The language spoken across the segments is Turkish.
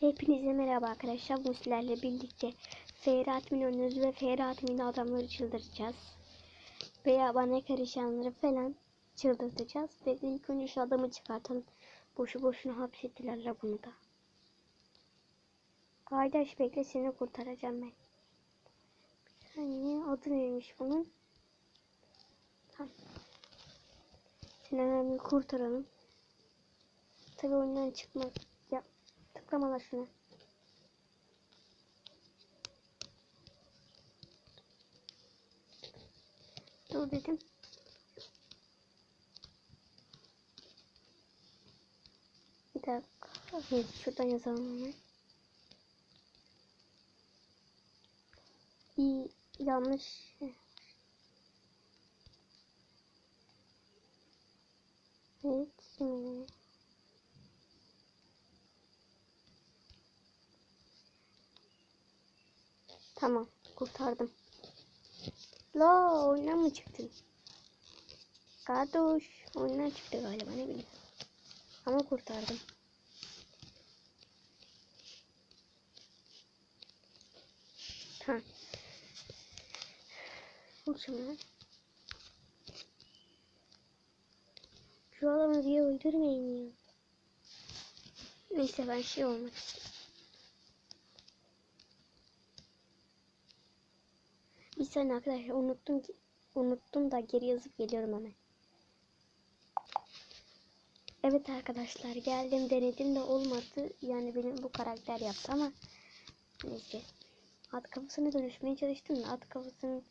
Hepinize merhaba arkadaşlar. Bu sizlerle birlikte Ferhat oynuyoruz ve Ferhat'ın adamları çıldırtacağız. Veya bana karışanları falan çıldırtacağız. Ve ilk önce şu adamı çıkartalım. Boşu boşuna hapsettiler la bunu da. Kardeş bekle seni kurtaracağım ben. Bir saniye adı neymiş bunun? Tamam. Seni hemen kurtaralım. Tabii oyundan çıkmak. Ya tıklama la şuna. Dur dedim. Bir dakika. Evet, şuradan yazalım hemen. İyi, yanlış. Evet, şimdi. Tamam, kurtardım. La, oyundan mı çıktın? Kardeş, oyundan çıktı galiba ne bileyim. Ama kurtardım. Tamam. Vur şunu. Şu adamı diye öldürmeyin ya. Neyse ben şey olmak istiyorum. Bir saniye arkadaşlar unuttum ki unuttum da geri yazıp geliyorum hemen. Evet arkadaşlar geldim denedim de olmadı. Yani benim bu karakter yaptı ama neyse. At kafasına dönüşmeye çalıştım da at kafasının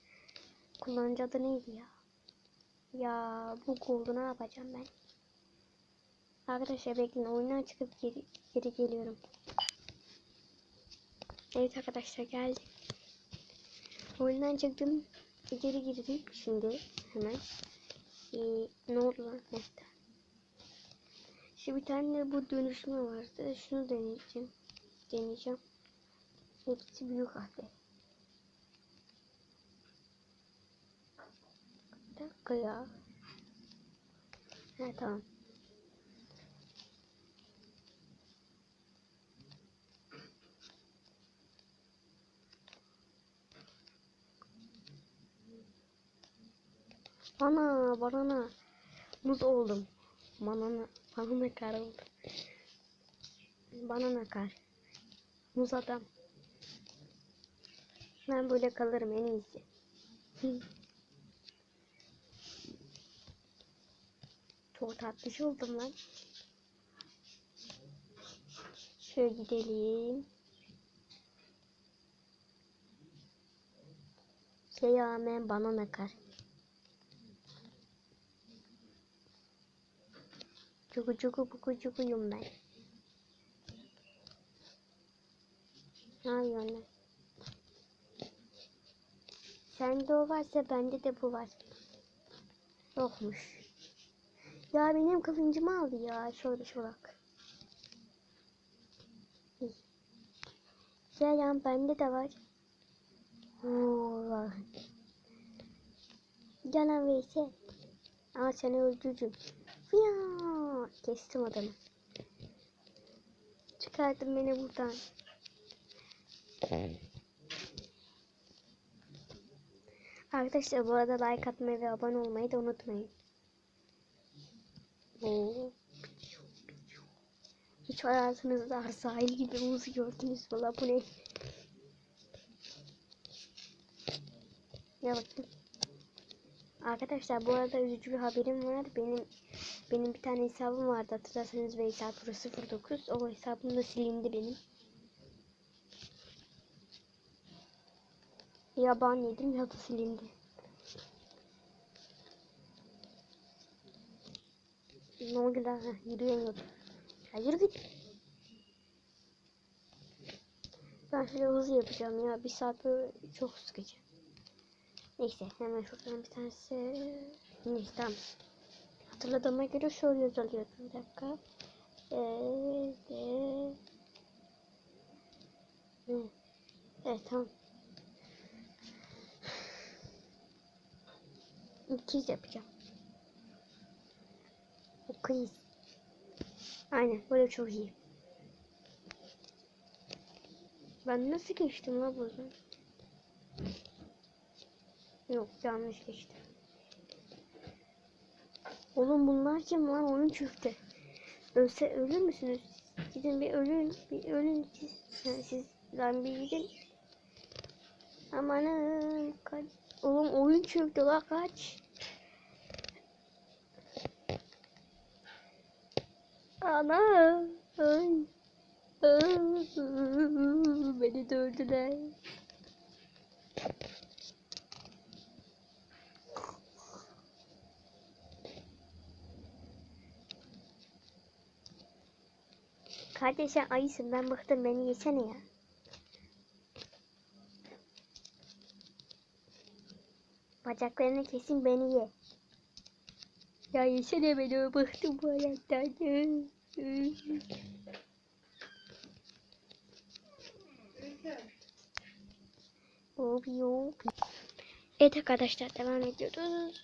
kullanıcı adı neydi ya? Ya bu oldu ne yapacağım ben? Arkadaşlar bekleyin oyundan çıkıp geri, geri geliyorum. Evet arkadaşlar geldim. Oyundan çıktım. Geri girdim şimdi hemen. Ee, ne oldu lan? Neyse. Şimdi bir tane bu dönüşme vardı. Şunu deneyeceğim. Deneyeceğim. Hepsi büyük harfler. Dakika ya. Ha tamam. Bana, bana muz oldum. Banana, banana kar oldum. Banana kar. Muz adam. Ben böyle kalırım en iyisi. Çok tatlış oldum lan. Şöyle gidelim. Şey rağmen banana kar. Cugu cugu bugu cuguyum ben. Ne yapıyorsun lan? Sende o varsa bende de bu var. Yokmuş. Ya benim kılıncımı aldı ya. Şöyle şurak. Ya yan bende de var. Oo. Yalan Veysel. Ama seni öldürürüm. Ya kestim adamı. Çıkardın beni buradan. Arkadaşlar bu arada like atmayı ve abone olmayı da unutmayın. Oo. Hiç hayatınızda sahil gibi muzu gördünüz mü la bu ne? Ya bakayım. Arkadaşlar bu arada üzücü bir haberim var. Benim benim bir tane hesabım vardı hatırlarsanız Veysel Pro 09. O hesabım da silindi benim. Ya ban yedim ya da silindi. Ne oldu lan? Heh, Yürüyemiyordum. Ya yürü git. Ben şöyle hızlı yapacağım ya. Bir saat böyle çok sıkıcı. Neyse hemen şuradan bir tanesi. Neyse tamam. Hatırladığıma göre şöyle yazılıyor. Bir dakika. Ee, de... Evet. evet tamam. İkiz yapacağım. İkiz. Aynen böyle çok iyi. Ben nasıl geçtim la buradan? Yok yanlış geçtim. Oğlum bunlar kim lan? Oyun çöktü. Ölse ölür müsünüz? Gidin bir ölün. Bir ölün siz. Yani siz lan bir gidin. Amanın kaç. Oğlum oyun çöktü la kaç. Ana. Ay. Beni dövdüler. Kardeş sen ayısın ben bıktım beni yesene ya. Bacaklarını kesin beni ye. Ya yesene beni bıktım bu hayattan. Obi Evet arkadaşlar devam ediyoruz.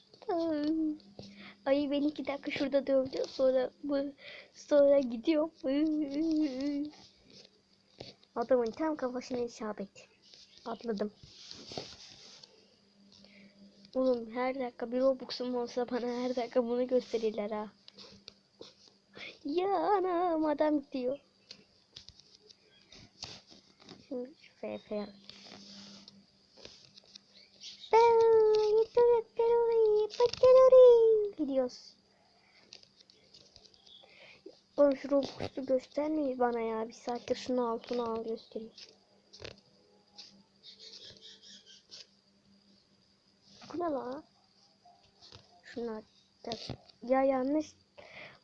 Ay beni iki dakika şurada dövdü. Sonra bu sonra gidiyor. Adamın tam kafasına isabet. Atladım. Oğlum her dakika bir Robux'um olsa bana her dakika bunu gösterirler ha. Ya anam adam gidiyor. Şimdi FF al. Gidiyoruz. Oğlum şu Robux'u göstermeyi bana ya. Bir saattir şunu al al göstereyim. Bu ne la? Şunlar ya yanlış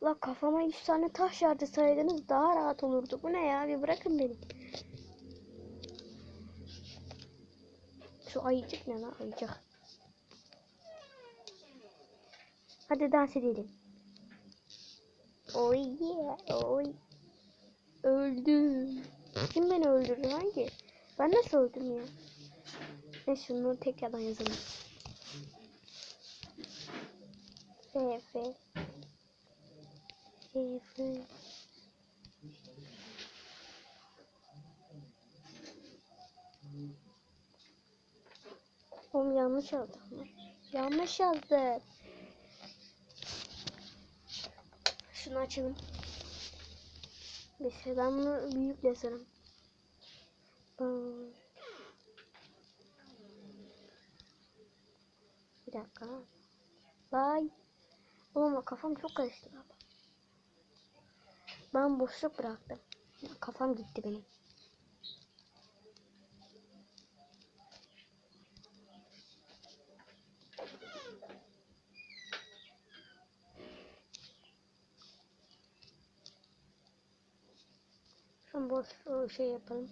la kafama 100 tane taş yardırsaydınız daha rahat olurdu. Bu ne ya? Bir bırakın beni. Şu ayıcık ne lan ayıcık. Hadi dans edelim. Oy yeah, oy. Öldüm. Kim beni öldürdü hangi? Ben nasıl öldüm ya? Ne şunu tekrardan yazalım. F F F F Oğlum yanlış yazdık mı? Yanlış yazdık. Şunu açalım. Neyse ben bunu büyük yazarım. Bir dakika. Vay. Oğlum kafam çok karıştı. Ben boşluk bıraktım. Kafam gitti benim. Şu şey yapalım.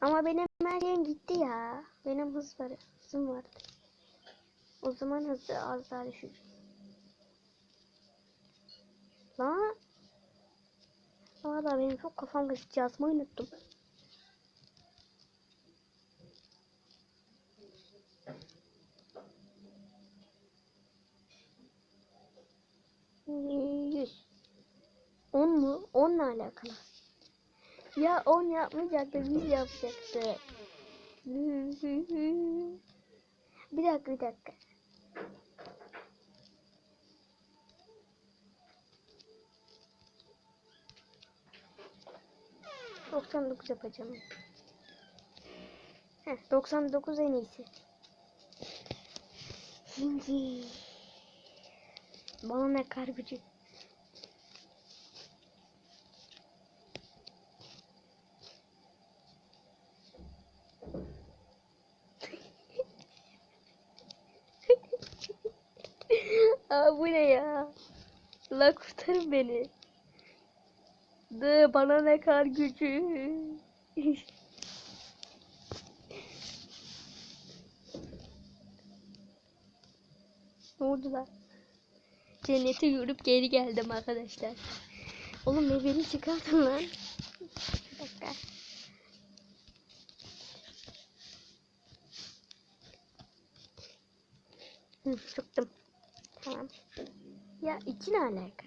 Ama benim her şeyim gitti ya. Benim hız var, hızım vardı. O zaman hızı az daha düşür. Lan. Valla benim çok kafam karıştı. Yazmayı unuttum. Yüz. On mu? Onla alakalı. Ya on yapmayacaktı, biz yapacaktık. Bir dakika, bir dakika. Doksan dokuz yapacağım. Heh, 99 en iyisi. Şimdi bana ne kar gücü. Aa bu ne ya? La kurtarın beni. De bana ne kar gücü. ne oldu lan? Cennete yürüp geri geldim arkadaşlar. Oğlum meyveni çıkartın lan. Bir dakika. Çıktım. Tamam. Ya iki ne alaka?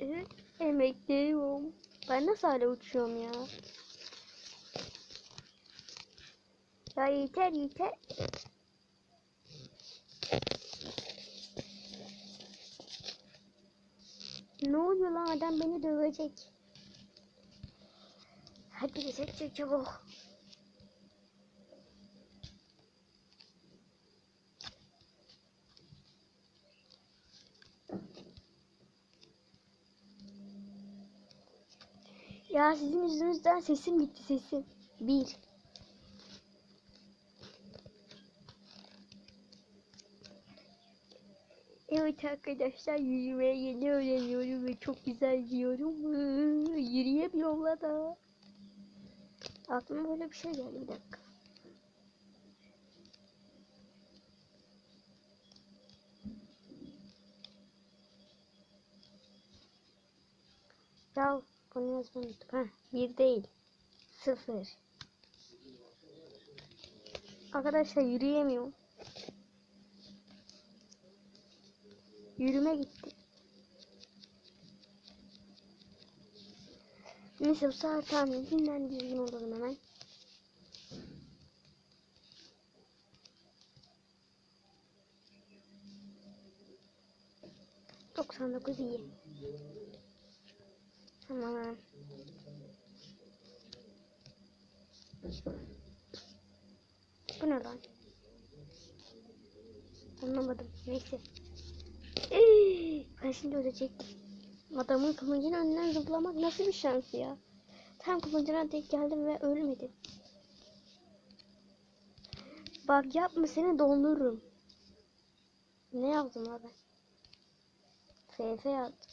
Evet, emekliyorum. Ben nasıl hala uçuyorum ya? Ya yeter yeter. Ne oluyor lan adam beni dövecek. Hadi geçecek çabuk. Ya sizin yüzünüzden sesim gitti sesim. Bir. Evet arkadaşlar yürümeyi yeni öğreniyorum ve çok güzel gidiyorum. Yürüyemiyorum la da. Aklıma böyle bir şey geldi bir dakika. Ya bunu yazmayı unuttuk. Ha, bir değil. Sıfır. Arkadaşlar yürüyemiyorum. Yürüme gitti. Neyse bu sefer tamam dinlen düzgün olalım hemen. Doksan dokuz iyi. Tamam. Bu ne lan? Anlamadım. Neyse. Ben şimdi ölecektim. Adamın kılıcının önünden zıplamak nasıl bir şans ya? Tam kılıcına tek geldim ve ölmedim. Bak yapma seni dondururum. Ne yaptım abi? FF yaptım.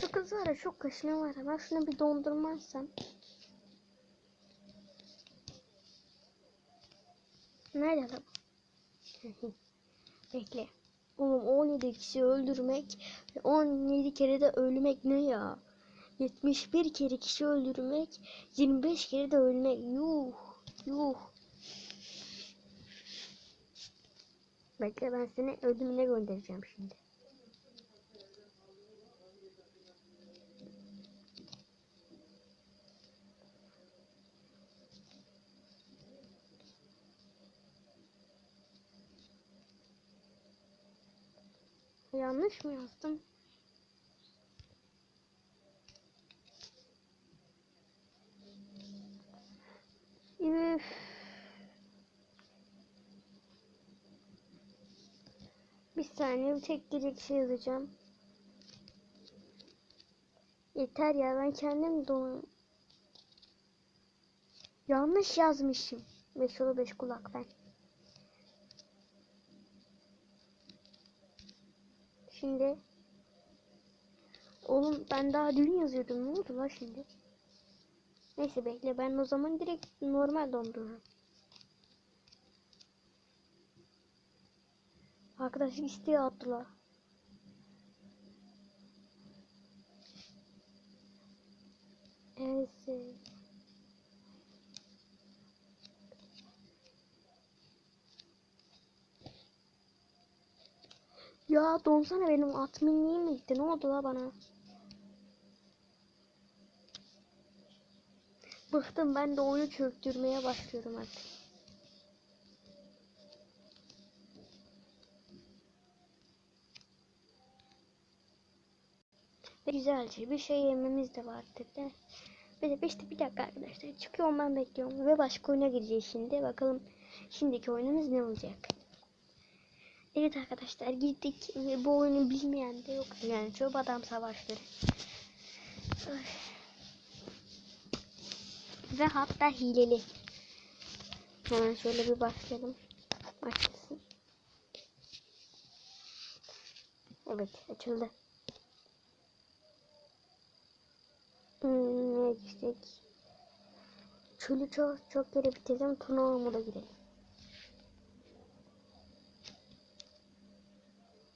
Şu kız var ya çok kaşına var. Ben şunu bir dondurmazsam. Nerede lan? Bekle. Oğlum 17 kişi öldürmek ve 17 kere de ölmek ne ya? 71 kere kişi öldürmek, 25 kere de ölmek. Yuh, yuh. Bekle ben seni ölümüne göndereceğim şimdi. Yanlış mı yazdım? Üf. Bir saniye bir tek gelecek şey yazacağım. Yeter ya ben kendim don Yanlış yazmışım. 5 yolu 5 kulak ben. Şimdi Oğlum ben daha dün yazıyordum. Ne oldu la şimdi? Neyse bekle ben o zaman direkt normal dondururum. Arkadaş isteği attılar. Evet. Ya donsana benim adminliğim gitti. Ne oldu la bana? Bıktım ben de oyunu çöktürmeye başlıyorum artık. Ve güzelce bir şey yememiz de vardı de. Bir de işte bir dakika arkadaşlar çıkıyorum ben bekliyorum ve başka oyuna gireceğiz şimdi. Bakalım şimdiki oyunumuz ne olacak? Evet arkadaşlar gittik ve bu oyunu bilmeyen de yok. Yani çöp adam savaşları. Ve hatta hileli. Hemen şöyle bir başlayalım. Başlasın. Evet açıldı. Hmm, ne gitsek? Çölü çok çok yere bitirdim. Turnuva moda girelim.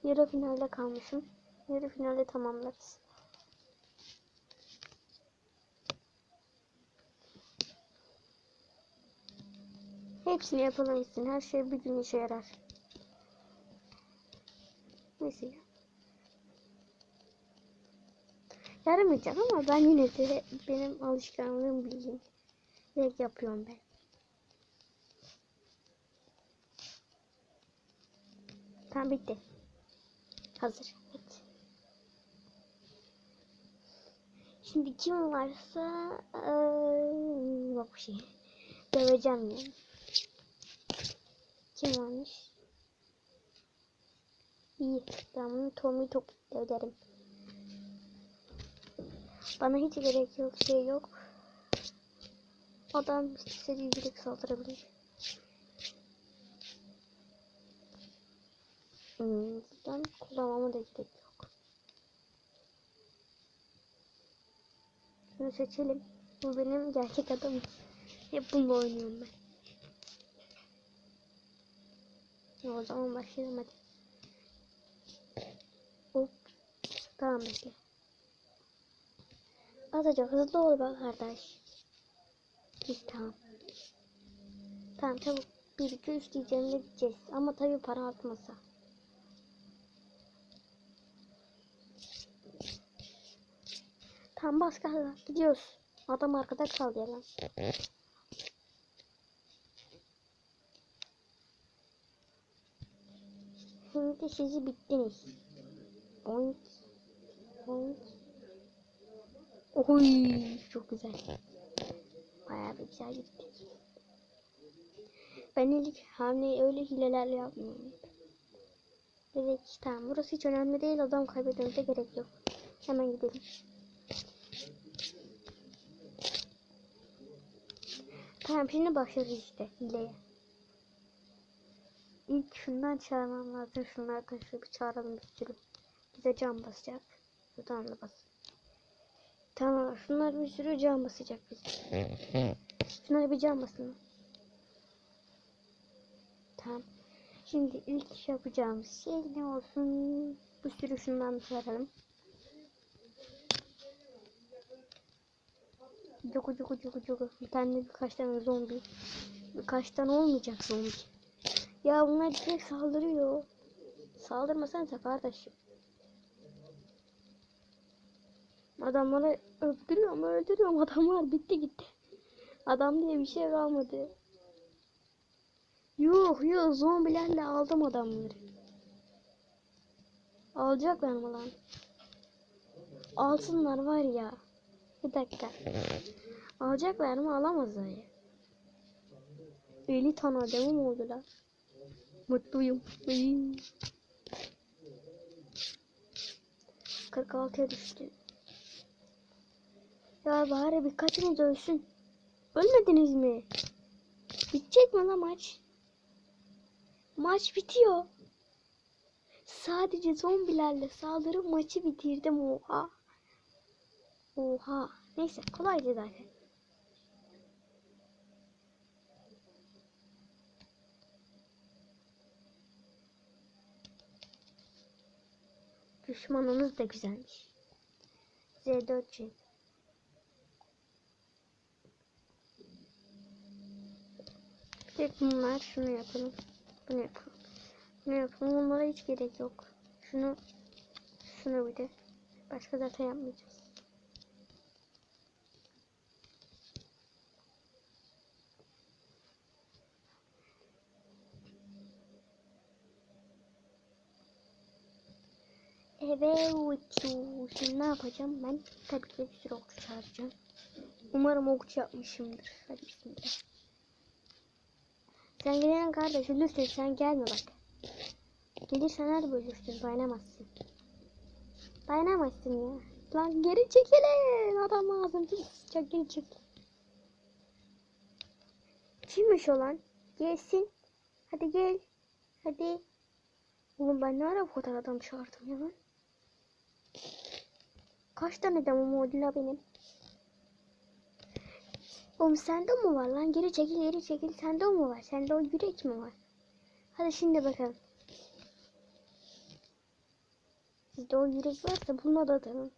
Yarı finalde kalmışım. Yarı finalde tamamlarız. Hepsini yapalamışsın. Her şey bir gün işe yarar. Mesela. Yaramayacak ama ben yine de benim alışkanlığım bildiğim. Direkt yapıyorum ben. Tamam bitti. Hazır. Evet. Şimdi kim varsa eee bak bir şey. Döveceğim yani. Kim varmış? İyi. Ben bunu Tommy top öderim. Bana hiç gerek yok. Şey yok. Adam istediği direkt saldırabilir. Buradan kullanmama da gerek yok. Şunu seçelim. Bu benim gerçek adamım. Hep bununla oynuyorum ben. O zaman başlayalım hadi. Hop. Tamam bekle. Azıcık hızlı ol bak kardeş. Biz tamam. Tamam çabuk. 1 2 3 diyeceğim de gideceğiz. Ama tabii para artmasa. Tamam bas gaza. Gidiyoruz. Adam arkada kaldı ya lan. Şimdi sizi bittiniz. Boink. Boink. Oy çok güzel. Bayağı bir güzel gitti. Ben ilk hamleyi öyle hilelerle yapmıyorum. Direkt tamam burası hiç önemli değil adam kaybetmemize gerek yok. Hemen gidelim. Tamam şimdi başlıyoruz işte hileye. İlk şundan çağırmam lazım. Şunlardan şöyle bir çağıralım bir sürü. Bize can basacak. Şuradan da bas. Tamam şunlar bir sürü can basacak bize. Şunlara bir can basın. Tamam. Şimdi ilk yapacağımız şey ne olsun? Bir sürü şundan çağıralım. Cugu cugu cugu cugu. Bir tane birkaç tane zombi. Birkaç tane olmayacak zombi. Ya bunlar direkt saldırıyor. Saldırmasanıza kardeşim. Adamları öldürüyorum öldürüyorum adamlar bitti gitti. Adam diye bir şey kalmadı. Yuh yuh zombilerle aldım adamları. Alacaklar mı lan? Alsınlar var ya. Bir dakika. Alacaklar mı alamazlar ya. 50 tane adamım oldular. Mutluyum. mutluyum. 46'ya düştü. Ya bari birkaçınız ölsün. Ölmediniz mi? Bitecek mi lan maç? Maç bitiyor. Sadece zombilerle saldırıp maçı bitirdim oha. Oha. Neyse kolaydı zaten. Düşmanımız da güzelmiş. Z4 Tek bunlar şunu yapalım. Bunu yapalım. Bunu yapalım. Bunlara hiç gerek yok. Şunu şunu bir de. Başka zaten Evet. Şimdi ne yapacağım? Ben tabii ki bir sürü okçu çağıracağım. Umarım okçu yapmışımdır. Hadi bismillah. Sen gelen kardeş ölürsün sen gelme bak. Gelirsen hadi ölürsün dayanamazsın. Dayanamazsın ya. Lan geri çekilin adam ağzını sıçacak geri çekil. Kimmiş olan? Gelsin. Hadi gel. Hadi. Oğlum ben ne ara bu kadar adam çağırdım ya lan? Kaç tane adamım oldu la benim? Oğlum sende mi var lan? Geri çekil geri çekil. Sende mu var? Sende o yürek mi var? Hadi şimdi bakalım. Sizde o yürek varsa buna da atalım.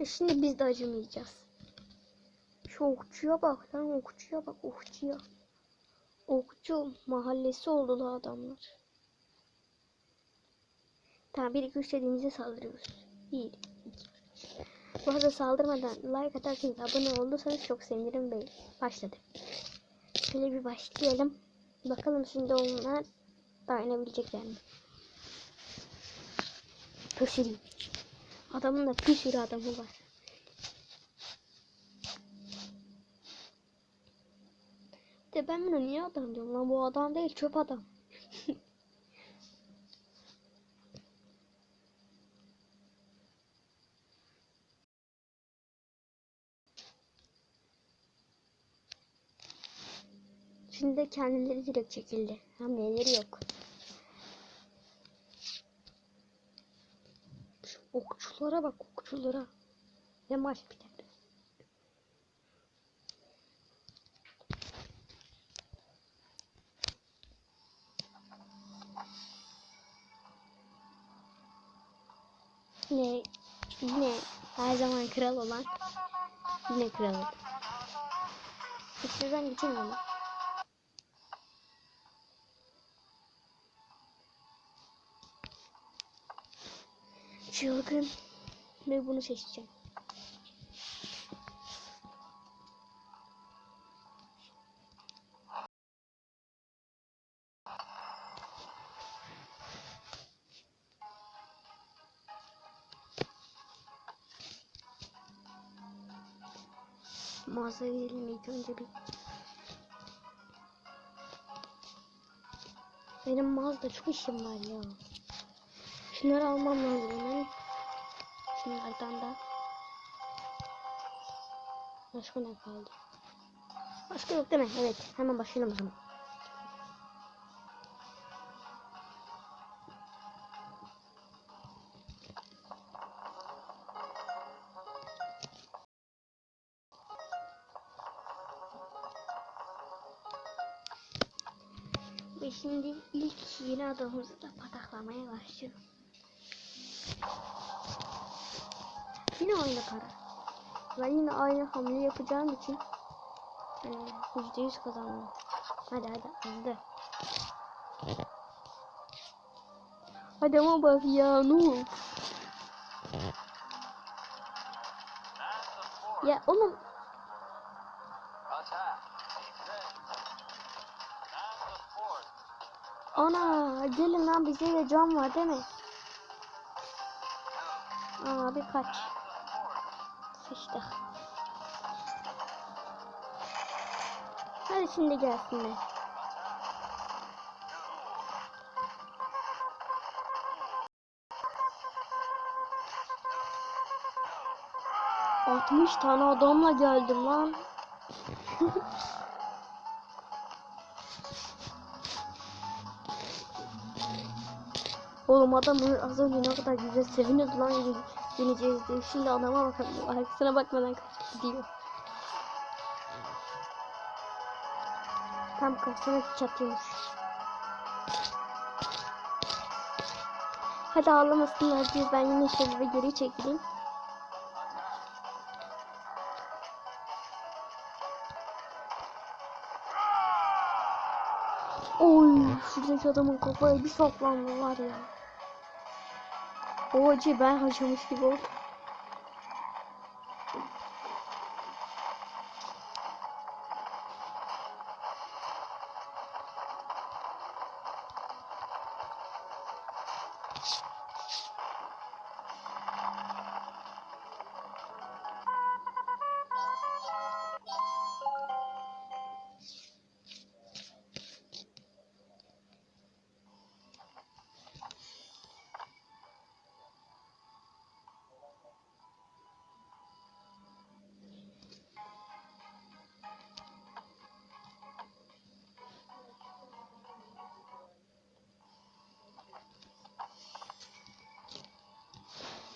E Şimdi biz de acımayacağız. Şu okçuya bak lan okçuya bak okçuya. Okçu mahallesi oldular adamlar. Tamam 1 2 3 dediğimizde saldırıyoruz. 1 2 Bu arada saldırmadan like atarsanız abone olursanız çok sevinirim bey. Başladı. Şöyle bir başlayalım. Bakalım şimdi onlar dayanabilecekler mi? Pöşüreyim. Adamın da bir sürü adamı var. De ben bunu niye adam diyorum lan bu adam değil çöp adam. Şimdi de kendileri direkt çekildi. Hamleleri yok. Şu okçulara bak okçulara. Ve maç biter. Yine, yine her zaman kral olan yine kral oldu. İçeriden geçemem ama. Çılgın ve bunu seçeceğim. Mağazaya gidelim ilk önce bir. Benim mağazada çok işim var ya. Şunları almam lazım hemen. Şunlardan da. Başka ne kaldı? Başka yok değil mi? Evet. Hemen başlayalım o zaman. İlk yeni adamımızı da pataklamaya başlıyorum. Yine aynı para. Ben yine aynı hamle yapacağım için yani yüzde yüz kazandım. Hadi hadi hadi. Hadi ama bak ya ne olur. Ya oğlum ana gelin lan bize de cam var değil mi? Aa bir kaç. Sıçtık. Hadi şimdi gelsinler. Altmış tane adamla geldim lan. Oğlum adam az önce ne kadar güzel seviniyordu lan yeneceğiz diye. Şimdi adama bakalım. Arkasına bakmadan kaçıp gidiyor. Tam karşısına çatıyormuş. Hadi ağlamasınlar diye ben yine şöyle geri çekileyim. Şuradaki adamın kafaya bir saplanma var ya. O acı ben harcamış gibi oldum.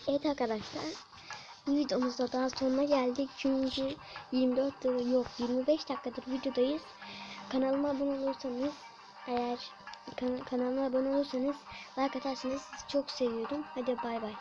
Evet arkadaşlar. Videomuzda daha sonuna geldik. Çünkü 24 dır- yok 25 dakikadır videodayız. Kanalıma abone olursanız eğer kan- kanalıma abone olursanız like atarsanız sizi çok seviyorum. Hadi bay bay.